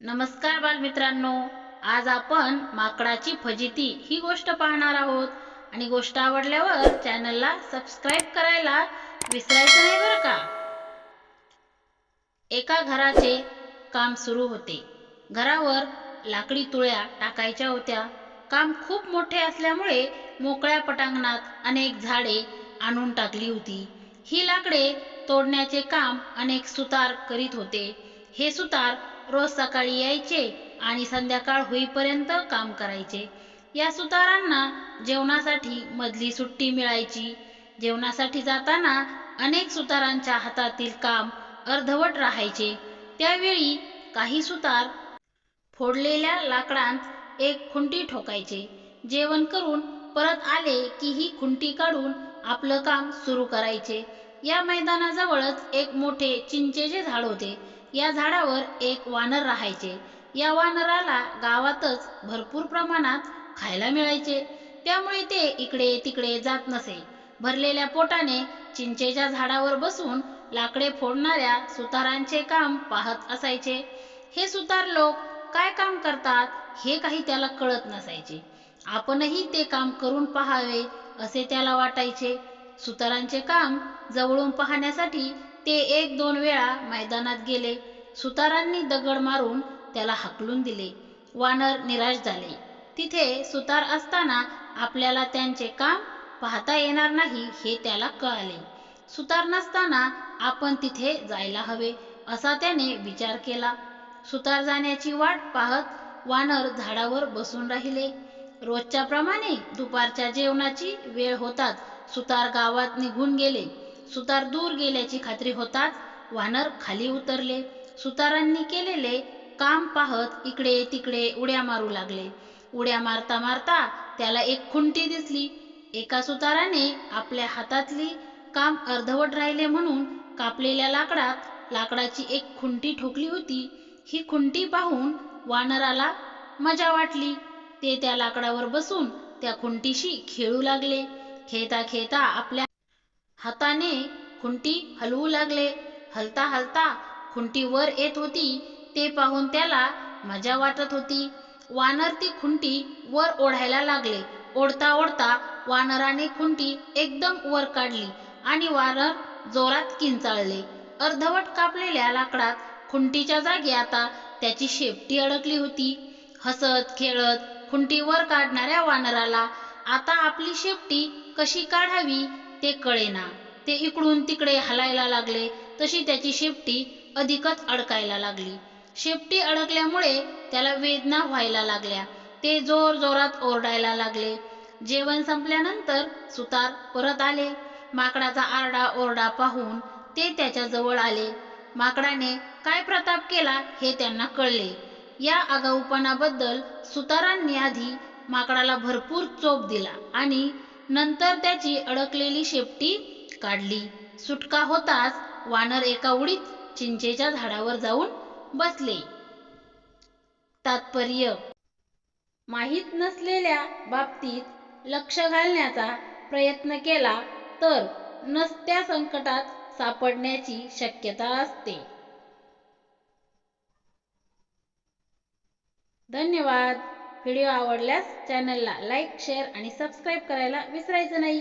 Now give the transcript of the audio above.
नमस्कार बालमित्रांनो आज आपण माकडाची फजिती ही गोष्ट पाहणार आहोत. आणि गोष्ट आवडल्यावर चॅनलला सबस्क्राईब करायला विसरायचं नाही बरं का? एका घराचे काम सुरू होते. घरावर लाकडी तुळ्या टाकायच्या होत्या. काम खूप मोठे असल्यामुळे मोकळ्या पटांगणात अनेक झाडे आणून टाकली होती. ही लाकडे तोडण्याचे काम अनेक सुतार करीत होते. हे सुतार रोज सकाळी यायचे आणि संध्याकाळ होईपर्यंत काम करायचे. या सुतारांना जेवणासाठी मधली सुट्टी मिळायची. जेवणासाठी जाताना अनेक सुतारांच्या हातातील काम अर्धवट राहायचे. त्यावेळी काही सुतार फोडलेल्या लाकडांत एक खुंटी ठोकायचे. जेवण करून परत आले की ही खुंटी काढून आपलं काम सुरू करायचे. या मैदानाजवळच एक मोठे चिंचेचे झाड होते. या झाडावर एक वानर राहायचे. या वानराला गावातच भरपूर प्रमाणात खायला मिळायचे. त्यामुळे ते इकडे तिकडे जात नसे. भरलेल्या पोटाने चिंचेच्या झाडावर बसून लाकडे फोडणाऱ्या सुतारांचे काम पाहत असायचे. हे सुतार लोक काय काम करतात हे काही त्याला कळत नसायचे. आपणही ते काम करून पाहावे असे त्याला वाटायचे. सुतारांचे काम जवळून पाहण्यासाठी ते एक दोन वेळा मैदानात गेले. सुतारांनी दगड मारून त्याला हाकलून दिले. वानर निराश झाले. तिथे सुतार असताना आपल्याला त्यांचे काम पाहता येणार नाही हे त्याला कळाले. सुतार नसताना आपण तिथे जायला हवे असा त्याने विचार केला. सुतार जाण्याची वाट पाहत वानर झाडावर बसून राहिले. रोजच्याप्रमाणे दुपारच्या जेवणाची वेळ होताच सुतार गावात निघून गेले. सुतार दूर गेल्याची खात्री होताच वानर खाली उतरले. सुतारांनी केलेले काम पाहत इकडे तिकडे उड्या मारू लागले. उड्या मारता मारता त्याला एक खुंटी दिसली. एका सुताराने आपल्या हातातली काम अर्धवट राहिले म्हणून कापलेल्या लाकडात लाकडाची एक खुंटी ठोकली होती. ही खुंटी पाहून वानराला मजा वाटली. ते त्या लाकडावर बसून त्या खुंटीशी खेळू लागले. खेळता खेळता आपल्या हाताने खुंटी हलवू लागले. हलता हलता खुंटी वर येत होती. ते पाहून त्याला मजा वाटत होती. वानर ती खुंटी वर ओढायला लागले. ओढता ओढता वानराने खुंटी एकदम वर काढली आणि वानर जोरात किंचाळले. अर्धवट कापलेल्या लाकडात खुंटीच्या जागी आता त्याची शेपटी अडकली होती. हसत खेळत खुंटी वर काढणाऱ्या वानराला आता आपली शेपटी कशी काढावी? ते कळेना. ते इकडून तिकडे हलायला लागले. तशी त्याची शेपटी अधिकच अडकायला लागली. शेपटी अडकल्यामुळे त्याला वेदना व्हायला लागल्या. ते जोर जोरात ओरडायला लागले. जेवण संपल्यानंतर सुतार परत आले. माकडाचा आरडा ओरडा पाहून ते त्याच्याजवळ आले. माकडाने काय प्रताप केला हे त्यांना कळले. या आगाऊपणाबद्दल सुतारांनी आधी माकडाला भरपूर चोप दिला आणि नंतर त्याची अडकलेली शेपटी काढली. सुटका होताच वानर एका उडीत चिंचेच्या झाडावर जाऊन बसले. तात्पर्य. माहीत नसलेल्या बाबतीत लक्ष घालण्याचा प्रयत्न केला तर नसत्या संकटात सापडण्याची शक्यता असते. धन्यवाद. व्हिडिओ आवडल्यास चॅनलला लाईक शेअर आणि सबस्क्राईब करायला विसरायचं नाही.